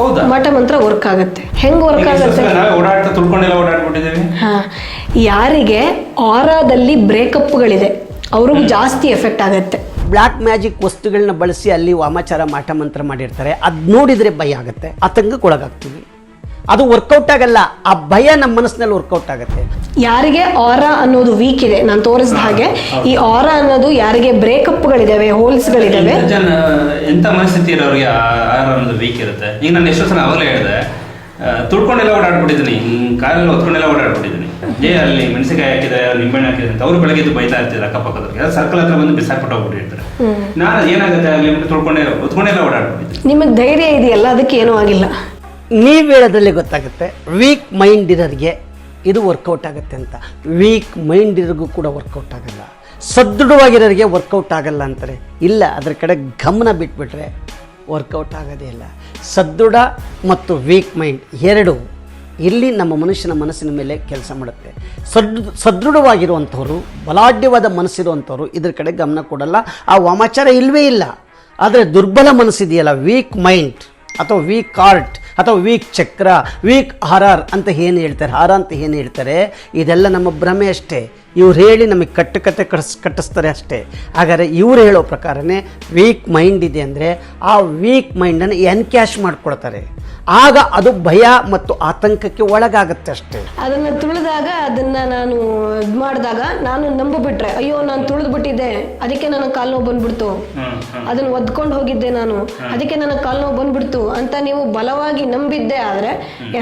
ಹೌದಾ? ಮಠ ಮಂತ್ರ ವರ್ಕ್ ಆಗುತ್ತೆ. ಹೆಂಗ್ ವರ್ಕ್ ಆಗುತ್ತೆ? ನಾವೇ ಓಡಾಡ್ತಾ ತುಳ್ಕೊಂಡೆಲ್ಲ ಓಡಾಡ್ಬಿಟ್ಟಿದ್ದೀವಿ. ಹಾ ಯಾರಿಗೆ ಆರಾದಲ್ಲಿ ಬ್ರೇಕಪ್ಗಳಿದೆ ಅವ್ರಿಗೂ ಜಾಸ್ತಿ ಎಫೆಕ್ಟ್ ಆಗುತ್ತೆ. ಬ್ಲ್ಯಾಕ್ ಮ್ಯಾಜಿಕ್ ವಸ್ತುಗಳನ್ನ ಬಳಸಿ ಅಲ್ಲಿ ವಾಮಾಚಾರ ಮಾಟ ಮಂತ್ರ ಮಾಡಿರ್ತಾರೆ. ಅದು ನೋಡಿದ್ರೆ ಭಯ ಆಗುತ್ತೆ. ಆತಂಕಕ್ಕೊಳಗಾಗ್ತೀವಿ ಅದು ವರ್ಕೌಟ್ ಆಗಲ್ಲ. ಆ ಭಯ ನಮ್ಮ ಮನಸ್ಸಿನಲ್ಲಿ ವರ್ಕೌಟ್ ಆಗುತ್ತೆ. ಯಾರಿಗೆ ಆರ ಅನ್ನೋದು ವೀಕ್ ಇದೆ ನಾನು ತೋರಿಸಿದ ಹಾಗೆ ಈ ಆರ ಅನ್ನೋದು ಯಾರಿಗೆ ಬ್ರೇಕಪ್ಗಳಿದಾವೆ ಹೋಲ್ಸ್ಗಳಿದಾವೆ ಎಂತ ಜನ ಎಂತ ಮನಸ್ಥಿತಿ ಇರೋರಿಗೆ ಆಹಾರ ಅನ್ನೋದು ವೀಕ್ ಇರುತ್ತೆ. ಈಗ ನಾನು ಎಷ್ಟೋ ಸಲ ಅವಾಗಲೇ ಹೇಳಿದೆ ತುಳ್ಕೊಂಡೆಲ್ಲ ಓಡಾಡ್ಬಿಟ್ಟಿದ್ದೀನಿ ಕಾಲಲ್ಲಿ ಹೊತ್ಕೊಂಡೆಲ್ಲ ಓಡಾಡ್ಬಿಟ್ಟಿದ್ದೀನಿ. ಏ ಅಲ್ಲಿ ಮೆಣಸಿನಕಾಯಿ ಹಾಕಿದೆ ನಿಂಬೆಹಣ್ಣು ಹಾಕಿದೆ ಅಂತ ಅವ್ರು ಬೆಳಗ್ಗೆ ಎದ್ದು ಬೈತಾ ಇರ್ತಿದ್ರು ಅಕ್ಕಪಕ್ಕದವ್ರಿಗೆ. ಅದು ಸರ್ಕಲ್ ಹತ್ರ ಬಂದು ಬಿಸಾಕ್ಬಿಟ್ಟು ಹೋಗ್ಬಿಟ್ಟಿರ್ತಾರೆ. ನಾನು ಏನಾಗುತ್ತೆ ಅಲ್ಲಿ ತುಳ್ಕೊಂಡೆ ಹೊತ್ಕೊಂಡೆಲ್ಲ ಓಡಾಡ್ಬಿಟ್ಟಿದ್ದೀನಿ. ನಿಮಗೆ ಧೈರ್ಯ ಇದೆಯಲ್ಲ ಅದಕ್ಕೆ ಏನೂ ಆಗಿಲ್ಲ? ನೀವು ಹೇಳೋದ್ರಲ್ಲಿ ಗೊತ್ತಾಗುತ್ತೆ. ವೀಕ್ ಮೈಂಡ್ ಇರೋರಿಗೆ ಇದು ವರ್ಕೌಟ್ ಆಗುತ್ತೆ ಅಂತ. ವೀಕ್ ಮೈಂಡ್ ಇರೋರಿಗೂ ಕೂಡ ವರ್ಕೌಟ್ ಆಗಲ್ಲ. ಸದೃಢವಾಗಿರೋರಿಗೆ ವರ್ಕೌಟ್ ಆಗಲ್ಲ ಅಂತಾರೆ. ಇಲ್ಲ, ಅದರ ಕಡೆ ಗಮನ ಬಿಟ್ಬಿಟ್ರೆ ವರ್ಕೌಟ್ ಆಗೋದೇ ಇಲ್ಲ. ಸದೃಢ ಮತ್ತು ವೀಕ್ ಮೈಂಡ್ ಎರಡು ಇಲ್ಲಿ ನಮ್ಮ ಮನುಷ್ಯನ ಮನಸ್ಸಿನ ಮೇಲೆ ಕೆಲಸ ಮಾಡುತ್ತೆ. ಸದೃ, ಸದೃಢವಾಗಿರುವಂಥವ್ರು, ಬಲಾಢ್ಯವಾದ ಮನಸ್ಸಿರುವಂಥವ್ರು ಇದ್ರ ಕಡೆ ಗಮನ ಕೊಡಲ್ಲ. ಆ ವಾಮಾಚಾರ ಇಲ್ಲವೇ ಇಲ್ಲ. ಆದರೆ ದುರ್ಬಲ ಮನಸ್ಸಿದೆಯಲ್ಲ ವೀಕ್ ಮೈಂಡ್ ಅಥವಾ ವೀಕ್ ಆರ್ಟ್ ಅಥವಾ ವೀಕ್ ಚಕ್ರ, ವೀಕ್ ಹಾರಾರ್ ಅಂತ ಏನು ಹೇಳ್ತಾರೆ? ಹಾರ ಅಂತ ಏನು ಹೇಳ್ತಾರೆ? ಇದೆಲ್ಲ ನಮ್ಮ ಭ್ರಮೆ ಅಷ್ಟೇ. ಇವ್ರು ಹೇಳಿ ನಮಗೆ ಕಟ್ಟುಕತೆ ಕಟ್ಸ್, ಕಟ್ಟಿಸ್ತಾರೆ ಅಷ್ಟೇ. ಹಾಗಾದರೆ ಇವ್ರು ಹೇಳೋ ಪ್ರಕಾರನೇ ವೀಕ್ ಮೈಂಡ್ ಇದೆ ಅಂದರೆ ಆ ವೀಕ್ ಮೈಂಡನ್ನು ಎನ್ಕ್ಯಾಶ್ ಮಾಡ್ಕೊಳ್ತಾರೆ. ಆಗ ಅದು ಭಯ ಮತ್ತು ಆತಂಕಕ್ಕೆ ಒಳಗಾಗುತ್ತೆ ಅಷ್ಟೇ. ಅದನ್ನ ತುಳಿದಾಗ ಅದನ್ನ ನಾನು ಇದು ಮಾಡಿದಾಗ ನಾನು ನಂಬಿಬಿಟ್ರೆ ಅಯ್ಯೋ ನಾನು ತುಳಿದು ಬಿಟ್ಟಿದ್ದೆ ಅದಕ್ಕೆ ನನ್ನ ಕಾಲು ನೋವು ಬಂದ್ಬಿಡ್ತು ಅದನ್ನ ಒದ್ಕೊಂಡು ಹೋಗಿದ್ದೆ ನಾನು. ಅದಕ್ಕೆ ನನ್ನ ಕಾಲು ನೋವು ಬಂದ್ಬಿಡ್ತು. ಅಂತ ನೀವು ಬಲವಾಗಿ ನಂಬಿದ್ದೆ ಆದರೆ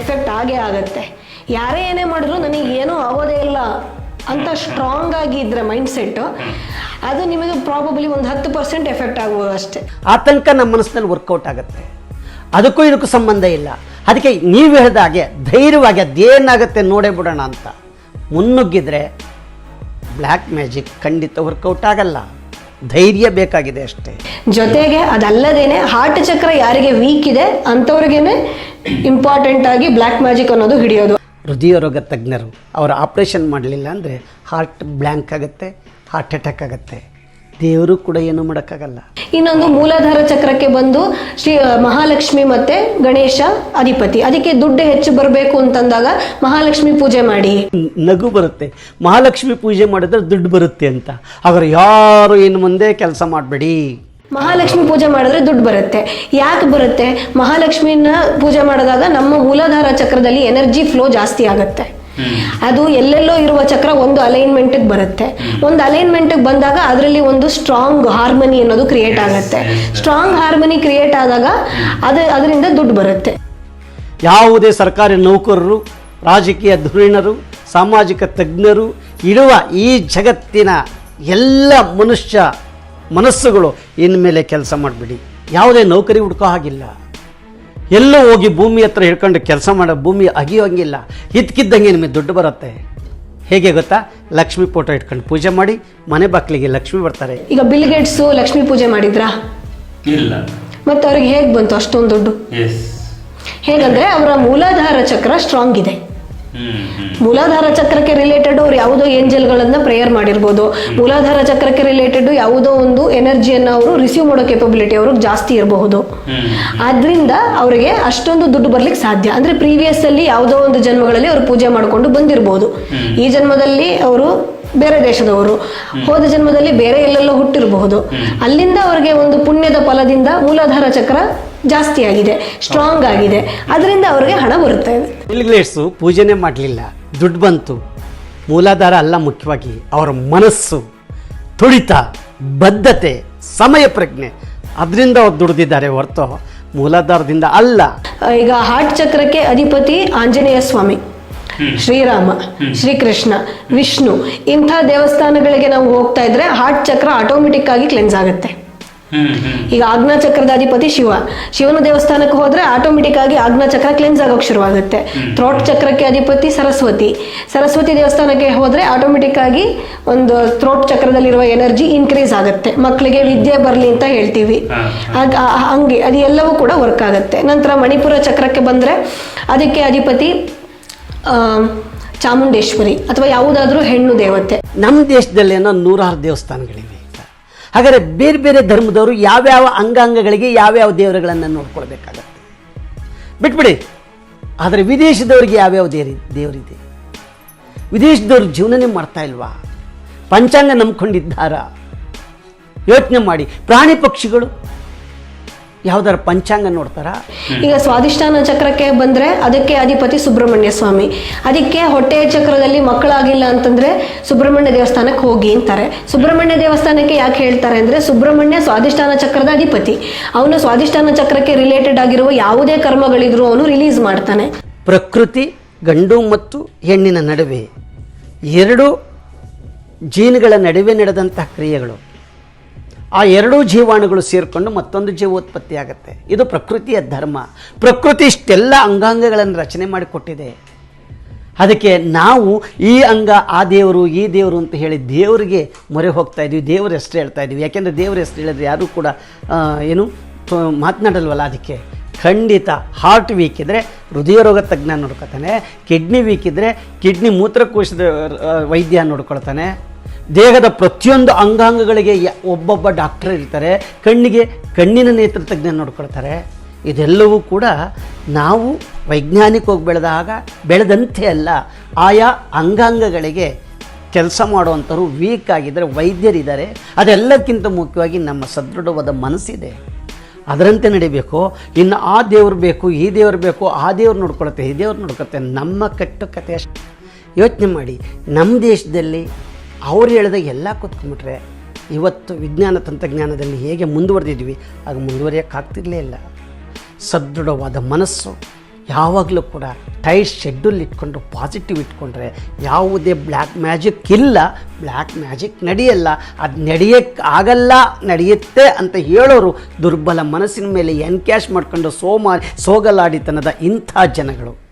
ಎಫೆಕ್ಟ್ ಆಗೇ ಆಗತ್ತೆ. ಯಾರೇ ಏನೇ ಮಾಡಿದ್ರು ನನಗೆ ಏನೂ ಆಗೋದೇ ಇಲ್ಲ. ಅಂತ ಸ್ಟ್ರಾಂಗ್ ಆಗಿ ಇದ್ರೆ ಮೈಂಡ್ ಸೆಟ್ ಅದು ನಿಮಗೆ ಪ್ರಾಬಬ್ಲಿ ಒಂದು ಹತ್ತು ಪರ್ಸೆಂಟ್ ಎಫೆಕ್ಟ್ ಆಗ್ಬೋದು ಅಷ್ಟೇ ಆತಂಕ ನಮ್ಮ ಮನಸ್ಸಿನಲ್ಲಿ ವರ್ಕೌಟ್ ಆಗುತ್ತೆ. ಅದಕ್ಕೂ ಇದಕ್ಕೂ ಸಂಬಂಧ ಇಲ್ಲ. ಅದಕ್ಕೆ ನೀವು ಹೇಳಿದ ಹಾಗೆ ಧೈರ್ಯವಾಗಿ ಅದೇನಾಗುತ್ತೆ ನೋಡೇ ಬಿಡೋಣ ಅಂತ. ಮುನ್ನುಗ್ಗಿದ್ರೆ ಬ್ಲ್ಯಾಕ್ ಮ್ಯಾಜಿಕ್ ಖಂಡಿತ ವರ್ಕೌಟ್ ಆಗಲ್ಲ. ಧೈರ್ಯ ಬೇಕಾಗಿದೆ ಅಷ್ಟೇ. ಜೊತೆಗೆ ಅದಲ್ಲದೇನೆ ಹಾರ್ಟ್ ಚಕ್ರ ಯಾರಿಗೆ ವೀಕ್ ಇದೆ ಅಂಥವ್ರಿಗೇನೆ ಇಂಪಾರ್ಟೆಂಟ್ ಆಗಿ ಬ್ಲ್ಯಾಕ್ ಮ್ಯಾಜಿಕ್ ಅನ್ನೋದು ಹಿಡಿಯೋದು. ಹೃದಯ ರೋಗ ತಜ್ಞರು ಅವರು ಆಪ್ರೇಷನ್ ಮಾಡಲಿಲ್ಲ ಅಂದರೆ ಹಾರ್ಟ್ ಬ್ಲ್ಯಾಂಕ್ ಆಗುತ್ತೆ ಹಾರ್ಟ್ ಅಟ್ಯಾಕ್ ಆಗುತ್ತೆ. ದೇವರು ಕೂಡ ಏನು ಮಾಡೋಕ್ಕಾಗಲ್ಲ. ಇನ್ನೊಂದು ಮೂಲಾಧಾರ ಚಕ್ರಕ್ಕೆ ಬಂದು ಶ್ರೀ ಮಹಾಲಕ್ಷ್ಮಿ ಮತ್ತೆ ಗಣೇಶ ಅಧಿಪತಿ. ಅದಕ್ಕೆ ದುಡ್ಡು ಹೆಚ್ಚು ಬರಬೇಕು ಅಂತಂದಾಗ ಮಹಾಲಕ್ಷ್ಮಿ ಪೂಜೆ ಮಾಡಿ. ನಗು ಬರುತ್ತೆ. ಮಹಾಲಕ್ಷ್ಮಿ ಪೂಜೆ ಮಾಡಿದ್ರೆ ದುಡ್ಡು ಬರುತ್ತೆ ಅಂತ. ಆದರೆ ಯಾರು ಇನ್ನು ಮುಂದೆ ಕೆಲಸ ಮಾಡಬೇಡಿ. ಮಹಾಲಕ್ಷ್ಮಿ ಪೂಜೆ ಮಾಡಿದ್ರೆ ದುಡ್ಡು ಬರುತ್ತೆ. ಯಾಕೆ ಬರುತ್ತೆ? ಮಹಾಲಕ್ಷ್ಮಿನ ಪೂಜೆ ಮಾಡಿದಾಗ ನಮ್ಮ ಮೂಲಾಧಾರ ಚಕ್ರದಲ್ಲಿ ಎನರ್ಜಿ ಫ್ಲೋ ಜಾಸ್ತಿ ಆಗುತ್ತೆ. ಅದು ಎಲ್ಲೆಲ್ಲೋ ಇರುವ ಚಕ್ರ ಒಂದು ಅಲೈನ್ಮೆಂಟ್ಗೆ ಬರುತ್ತೆ. ಒಂದು ಅಲೈನ್ಮೆಂಟ್ಗೆ ಬಂದಾಗ ಅದರಲ್ಲಿ ಒಂದು ಸ್ಟ್ರಾಂಗ್ ಹಾರ್ಮನಿ ಅನ್ನೋದು ಕ್ರಿಯೇಟ್ ಆಗುತ್ತೆ. ಸ್ಟ್ರಾಂಗ್ ಹಾರ್ಮನಿ ಕ್ರಿಯೇಟ್ ಆದಾಗ ಅದು ಅದರಿಂದ ದುಡ್ಡು ಬರುತ್ತೆ. ಯಾವುದೇ ಸರ್ಕಾರಿ ನೌಕರರು ರಾಜಕೀಯ ಧುರೀಣರು ಸಾಮಾಜಿಕ ತಜ್ಞರು ಇರುವ ಈ ಜಗತ್ತಿನ ಎಲ್ಲ ಮನುಷ್ಯ ಮನಸ್ಸುಗಳು ಇನ್ಮೇಲೆ ಕೆಲಸ ಮಾಡಿಬಿಡಿ. ಯಾವುದೇ ನೌಕರಿ ಹುಡ್ಕೋ ಹಾಗಿಲ್ಲ. ಎಲ್ಲೋ ಹೋಗಿ ಭೂಮಿ ಹತ್ರ ಹಿಡ್ಕೊಂಡು ಕೆಲಸ ಮಾಡೋ ಭೂಮಿ ಅಗಿಯೋಂಗಿಲ್ಲ ಇದ್ಕಿದ್ದಂಗೆ ನಿಮಗೆ ದುಡ್ಡು ಬರುತ್ತೆ. ಹೇಗೆ ಗೊತ್ತಾ? ಲಕ್ಷ್ಮಿ ಫೋಟೋ ಇಟ್ಕೊಂಡು ಪೂಜೆ ಮಾಡಿ ಮನೆ ಬಾಕ್ಲಿಗೆ ಲಕ್ಷ್ಮಿ ಬರ್ತಾರೆ. ಈಗ ಬಿಲ್ ಗೇಟ್ಸ್ ಲಕ್ಷ್ಮಿ ಪೂಜೆ ಮಾಡಿದ್ರಾ? ಇಲ್ಲ. ಮತ್ತೆ ಅವ್ರಿಗೆ ಹೇಗೆ ಬಂತು ಅಷ್ಟೊಂದು ದುಡ್ಡು? ಎಸ್ ಹೇಗಂದ್ರೆ ಅವರ ಮೂಲಾಧಾರ ಚಕ್ರ ಸ್ಟ್ರಾಂಗ್ ಇದೆ. ಮೂಲಾಧಾರ ಚಕ್ರಕ್ಕೆ ರಿಲೇಟೆಡ್ ಅವ್ರು ಯಾವುದೋ ಏಂಜಲ್ಗಳನ್ನ ಪ್ರೇಯರ್ ಮಾಡಿರ್ಬೋದು. ಮೂಲಾಧಾರ ಚಕ್ರಕ್ಕೆ ರಿಲೇಟೆಡ್ ಯಾವುದೋ ಒಂದು ಎನರ್ಜಿಯನ್ನ ಅವರು ರಿಸೀವ್ ಮಾಡೋ ಕೆಪಬಿಲಿಟಿ ಅವ್ರಿಗೆ ಜಾಸ್ತಿ ಇರಬಹುದು. ಅದರಿಂದ ಆದ್ರಿಂದ ಅವರಿಗೆ ಅಷ್ಟೊಂದು ದುಡ್ಡು ಬರ್ಲಿಕ್ಕೆ ಸಾಧ್ಯ. ಅಂದ್ರೆ ಪ್ರೀವಿಯಸ್ ಅಲ್ಲಿ ಯಾವುದೋ ಒಂದು ಜನ್ಮಗಳಲ್ಲಿ ಅವರು ಪೂಜೆ ಮಾಡಿಕೊಂಡು ಬಂದಿರಬಹುದು ಈ ಜನ್ಮದಲ್ಲಿ ಅವರು ಬೇರೆ ದೇಶದವರು. ಹೋದ ಜನ್ಮದಲ್ಲಿ ಬೇರೆ ಎಲ್ಲೆಲ್ಲೋ ಹುಟ್ಟಿರಬಹುದು. ಅಲ್ಲಿಂದ ಅವರಿಗೆ ಒಂದು ಪುಣ್ಯದ ಫಲದಿಂದ ಮೂಲಾಧಾರ ಚಕ್ರ ಜಾಸ್ತಿ ಆಗಿದೆ ಸ್ಟ್ರಾಂಗ್ ಆಗಿದೆ. ಅದರಿಂದ ಅವರಿಗೆ ಹಣ ಬರುತ್ತೆ. ಇದೆ ಪೂಜೆನೆ ಪೂಜೆನೇ ಮಾಡಲಿಲ್ಲ. ದುಡ್ಡು ಬಂತು. ಮೂಲಾಧಾರ ಅಲ್ಲ ಮುಖ್ಯವಾಗಿ ಅವರ ಮನಸ್ಸು ತುಳಿತ ಬದ್ಧತೆ ಸಮಯ ಪ್ರಜ್ಞೆ. ಅದರಿಂದ ಅವ್ರು ದುಡ್ದಿದ್ದಾರೆ ಹೊರತು ಮೂಲಾಧಾರದಿಂದ ಅಲ್ಲ. ಈಗ ಹಾರ್ಟ್ ಚಕ್ರಕ್ಕೆ ಅಧಿಪತಿ ಆಂಜನೇಯ ಸ್ವಾಮಿ. ಶ್ರೀರಾಮ ಶ್ರೀಕೃಷ್ಣ ವಿಷ್ಣು ಇಂಥ ದೇವಸ್ಥಾನಗಳಿಗೆ ನಾವು ಹೋಗ್ತಾ ಇದ್ರೆ ಹಾರ್ಟ್ ಚಕ್ರ ಆಟೋಮೆಟಿಕ್ ಆಗಿ ಕ್ಲೆನ್ಸ್ ಆಗುತ್ತೆ. ಈಗ ಆಜ್ಞಾ ಚಕ್ರದ ಅಧಿಪತಿ ಶಿವ ಶಿವನ ದೇವಸ್ಥಾನಕ್ಕೆ ಹೋದ್ರೆ ಆಟೋಮೆಟಿಕ್ ಆಗಿ ಆಜ್ಞಾ ಚಕ್ರ ಕ್ಲೆನ್ಸ್ ಆಗೋಕೆ ಶುರುವಾಗುತ್ತೆ. ಥ್ರೋಟ್ ಚಕ್ರಕ್ಕೆ ಅಧಿಪತಿ ಸರಸ್ವತಿ ಸರಸ್ವತಿ ದೇವಸ್ಥಾನಕ್ಕೆ ಹೋದ್ರೆ ಆಟೋಮೆಟಿಕ್ ಆಗಿ ಒಂದು ಥ್ರೋಟ್ ಚಕ್ರದಲ್ಲಿರುವ ಎನರ್ಜಿ ಇನ್ಕ್ರೀಸ್ ಆಗುತ್ತೆ. ಮಕ್ಕಳಿಗೆ ವಿದ್ಯೆ ಬರಲಿ ಅಂತ ಹೇಳ್ತೀವಿ. ಹಂಗೆ ಅದು ಎಲ್ಲವೂ ಕೂಡ ವರ್ಕ್ ಆಗುತ್ತೆ. ನಂತರ ಮಣಿಪುರ ಚಕ್ರಕ್ಕೆ ಬಂದ್ರೆ ಅದಕ್ಕೆ ಅಧಿಪತಿ ಚಾಮುಂಡೇಶ್ವರಿ ಅಥವಾ ಯಾವುದಾದ್ರೂ ಹೆಣ್ಣು ದೇವತೆ. ನಮ್ಮ ದೇಶದಲ್ಲೇನೋ ನೂರಾರು ದೇವಸ್ಥಾನಗಳಿವೆ ಹಾಗಾದರೆ ಬೇರೆ ಬೇರೆ ಧರ್ಮದವರು ಯಾವ್ಯಾವ ಅಂಗಾಂಗಗಳಿಗೆ ಯಾವ್ಯಾವ ದೇವರುಗಳನ್ನು ನೋಡ್ಕೊಳ್ಬೇಕಾಗತ್ತೆ? ಬಿಟ್ಬಿಡಿ. ಆದರೆ ವಿದೇಶದವ್ರಿಗೆ ಯಾವ್ಯಾವ ದೇರಿ, ದೇವರಿದೆ? ವಿದೇಶದವ್ರು ಜೀವನನೇ ಮಾಡ್ತಾ ಇಲ್ವಾ? ಪಂಚಾಂಗ ನಂಬ್ಕೊಂಡಿದ್ದಾರ? ಯೋಚನೆ ಮಾಡಿ. ಪ್ರಾಣಿ ಪಕ್ಷಿಗಳು? ಯಾವ್ದಾರ ಪಂಚಾಂಗ ನೋಡ್ತಾರಾ? ಈಗ ಸ್ವಾದಿಷ್ಠಾನ ಚಕ್ರಕ್ಕೆ ಬಂದ್ರೆ ಅದಕ್ಕೆ ಅಧಿಪತಿ ಸುಬ್ರಹ್ಮಣ್ಯ ಸ್ವಾಮಿ. ಅದಕ್ಕೆ ಹೊಟ್ಟೆಯ ಚಕ್ರದಲ್ಲಿ ಮಕ್ಕಳಾಗಿಲ್ಲ ಅಂತಂದ್ರೆ ಸುಬ್ರಹ್ಮಣ್ಯ ದೇವಸ್ಥಾನಕ್ಕೆ ಹೋಗಿ ಅಂತಾರೆ. ಸುಬ್ರಹ್ಮಣ್ಯ ದೇವಸ್ಥಾನಕ್ಕೆ ಯಾಕೆ ಹೇಳ್ತಾರೆ ಅಂದ್ರೆ ಸುಬ್ರಹ್ಮಣ್ಯ ಸ್ವಾದಿಷ್ಠಾನ ಚಕ್ರದ ಅಧಿಪತಿ. ಅವನು ಸ್ವಾದಿಷ್ಠಾನ ಚಕ್ರಕ್ಕೆ ರಿಲೇಟೆಡ್ ಆಗಿರುವ ಯಾವುದೇ ಕರ್ಮಗಳಿದ್ರು ಅವನು ರಿಲೀಸ್ ಮಾಡ್ತಾನೆ. ಪ್ರಕೃತಿ ಗಂಡು ಮತ್ತು ಹೆಣ್ಣಿನ ನಡುವೆ. ಎರಡು ಜೀನ್ಗಳ ನಡುವೆ ನಡೆದಂತಹ ಕ್ರಿಯೆಗಳು. ಆ ಎರಡೂ ಜೀವಾಣುಗಳು ಸೇರಿಕೊಂಡು ಮತ್ತೊಂದು ಜೀವೋತ್ಪತ್ತಿ ಆಗುತ್ತೆ. ಇದು ಪ್ರಕೃತಿಯ ಧರ್ಮ. ಪ್ರಕೃತಿ ಇಷ್ಟೆಲ್ಲ ಅಂಗಾಂಗಗಳನ್ನು ರಚನೆ ಮಾಡಿಕೊಟ್ಟಿದೆ ಅದಕ್ಕೆ ನಾವು ಈ ಅಂಗ, ಆ ದೇವರು, ಈ ದೇವರು ಅಂತ ಹೇಳಿ ದೇವರಿಗೆ ಮೊರೆ ಹೋಗ್ತಾ ಇದ್ವಿ, ದೇವರ ಹೆಸರು ಹೇಳ್ತಾ ಇದ್ವಿ. ಯಾಕೆಂದರೆ ದೇವರ ಹೆಸರು ಹೇಳಿದ್ರೆ ಯಾರೂ ಕೂಡ ಏನು ಮಾತನಾಡಲ್ವಲ್ಲ ಅದಕ್ಕೆ? ಖಂಡಿತ ಹಾರ್ಟ್ ವೀಕ್ ಇದ್ದರೆ ಹೃದಯ ರೋಗ ತಜ್ಞ ನೋಡ್ಕೊತಾನೆ ಕಿಡ್ನಿ ವೀಕ್ ಇದ್ದರೆ ಕಿಡ್ನಿ ಮೂತ್ರಕೋಶದ ವೈದ್ಯ ನೋಡ್ಕೊಳ್ತಾನೆ. ದೇಹದ ಪ್ರತಿಯೊಂದು ಅಂಗಾಂಗಗಳಿಗೆ ಒಬ್ಬೊಬ್ಬ ಡಾಕ್ಟರ್ ಇರ್ತಾರೆ. ಕಣ್ಣಿಗೆ ಕಣ್ಣಿನ ನೇತ್ರ ತಜ್ಞ ನೋಡ್ಕೊಳ್ತಾರೆ. ಇದೆಲ್ಲವೂ ಕೂಡ ನಾವು ವೈಜ್ಞಾನಿಕವಾಗಿ ಬೆಳೆದಾಗ ಬೆಳೆದಂತೆ ಅಲ್ಲ, ಆಯಾ ಅಂಗಾಂಗಗಳಿಗೆ ಕೆಲಸ ಮಾಡುವಂಥವ್ರು ವೀಕ್ ಆಗಿದ್ದರೆ, ವೈದ್ಯರಿದ್ದಾರೆ. ಅದೆಲ್ಲಕ್ಕಿಂತ ಮುಖ್ಯವಾಗಿ ನಮ್ಮ ಸದೃಢವಾದ ಮನಸ್ಸಿದೆ. ಅದರಂತೆ ನಡಿಬೇಕು. ಇನ್ನು ಆ ದೇವ್ರು ಬೇಕು, ಈ ದೇವ್ರು ಬೇಕು, ಆ ದೇವ್ರು ನೋಡ್ಕೊಳುತ್ತೆ, ಈ ದೇವ್ರು ನೋಡ್ಕೊಳುತ್ತೆ, ನಮ್ಮ ಕಟ್ಟು ಕತೆ ಅಷ್ಟೆ. ಯೋಚನೆ ಮಾಡಿ, ನಮ್ಮ ದೇಶದಲ್ಲಿ ಅವ್ರು ಹೇಳಿದ ಎಲ್ಲ ಕೂತ್ಕೊಂಡ್ಬಿಟ್ರೆ ಇವತ್ತು ವಿಜ್ಞಾನ ತಂತ್ರಜ್ಞಾನದಲ್ಲಿ ಹೇಗೆ ಮುಂದುವರೆದಿದ್ವಿ, ಆಗ ಮುಂದುವರಿಯೋಕ್ಕಾಗ್ತಿರ್ಲೇ ಇಲ್ಲ. ಸದೃಢವಾದ ಮನಸ್ಸು, ಯಾವಾಗಲೂ ಕೂಡ ಟೈಟ್ ಶೆಡ್ಯೂಲ್ ಇಟ್ಕೊಂಡು ಪಾಸಿಟಿವ್ ಇಟ್ಕೊಂಡ್ರೆ ಯಾವುದೇ ಬ್ಲ್ಯಾಕ್ ಮ್ಯಾಜಿಕ್ ಇಲ್ಲ ಬ್ಲ್ಯಾಕ್ ಮ್ಯಾಜಿಕ್ ನಡೆಯಲ್ಲ. ಅದು ನಡೆಯಕ್ಕೆ ಆಗಲ್ಲ, ನಡೆಯುತ್ತೆ ಅಂತ ಹೇಳೋರು ದುರ್ಬಲ ಮನಸ್ಸಿನ ಮೇಲೆ ಎನ್ಕ್ಯಾಶ್ ಮಾಡ್ಕೊಂಡು ಸೋಮ ಸೋಗಲಾಡಿತನದ ಇಂಥ ಜನಗಳು.